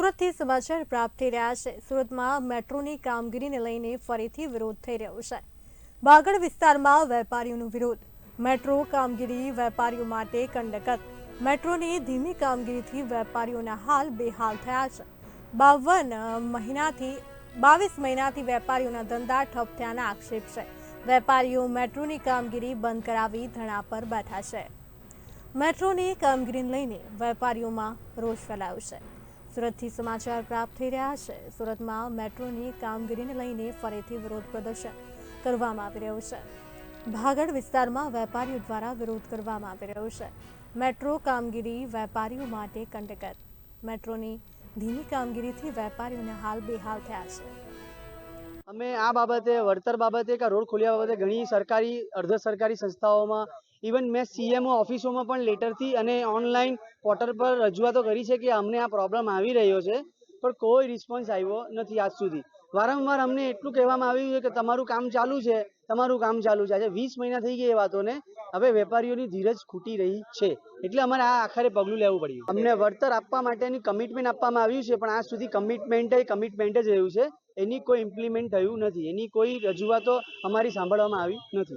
સુરતથી સમાચાર પ્રાપ્ત થઈ રહ્યા છે. સુરતમાં મેટ્રોની કામગીરીને લઈને ફરીથી વિરોધ થઈ રહ્યો છે. બાગડ વિસ્તારમાં વેપારીઓનો વિરોધ. મેટ્રો કામગીરી વેપારીઓ માટે કંડકત મેટ્રોની ધીમી કામગીરીથી વેપારીઓના હાલ બેહાલ થયા છે. બાવન મહિનાથી, બાવીસ મહિનાથી વેપારીઓના ધંધા ઠપ થયાના આક્ષેપ છે. વેપારીઓ મેટ્રોની કામગીરી બંધ કરાવી ધણા પર બેઠા છે. મેટ્રોની કામગીરીને લઈને વેપારીઓમાં રોષ ફેલાયો છે. સુરતથી સમાચાર પ્રાપ્ત થઈ રહ્યા છે. સુરતમાં મેટ્રોની કામગીરીને લઈને ફરીથી વિરોધ પ્રદર્શન કરવામાં આવી રહ્યું છે. ભાગડ વિસ્તારમાં વેપારીઓ દ્વારા વિરોધ કરવામાં આવી રહ્યો છે. મેટ્રો કામગીરી વેપારીઓ માટે કંડકત મેટ્રોની ધીમી કામગીરીથી વેપારીઓને હાલ બેહાલ થયા છે. અમે આ બાબતે, વળતર બાબતે કે રોડ ખોલ્યા બાબતે ઘણી સરકારી, અર્ધ સરકારી સંસ્થાઓમાં ઇવન મેં સીએમઓ ઓફિસોમાં પણ લેટરથી અને ઓનલાઈન પોર્ટલ પર રજૂઆતો કરી છે કે અમને આ પ્રોબ્લેમ આવી રહ્યો છે, પણ કોઈ રિસ્પોન્સ આવ્યો નથી આજ સુધી. વારંવાર અમને એટલું કહેવામાં આવ્યું છે કે તમારું કામ ચાલુ છે, તમારું કામ ચાલુ છે. આજે વીસ મહિના થઈ ગયા એ વાતોને હવે વેપારીઓની ધીરજ ખૂટી રહી છે. એટલે અમારે આ આખરે પગલું લેવું પડ્યું. અમને વળતર આપવા માટેની કમિટમેન્ટ આપવામાં આવ્યું છે, પણ આજ સુધી કમિટમેન્ટ કમિટમેન્ટ જ રહ્યું છે. એની કોઈ ઇમ્પ્લિમેન્ટ થયું નથી. એની કોઈ રજૂઆતો અમારી સાંભળવામાં આવી નથી.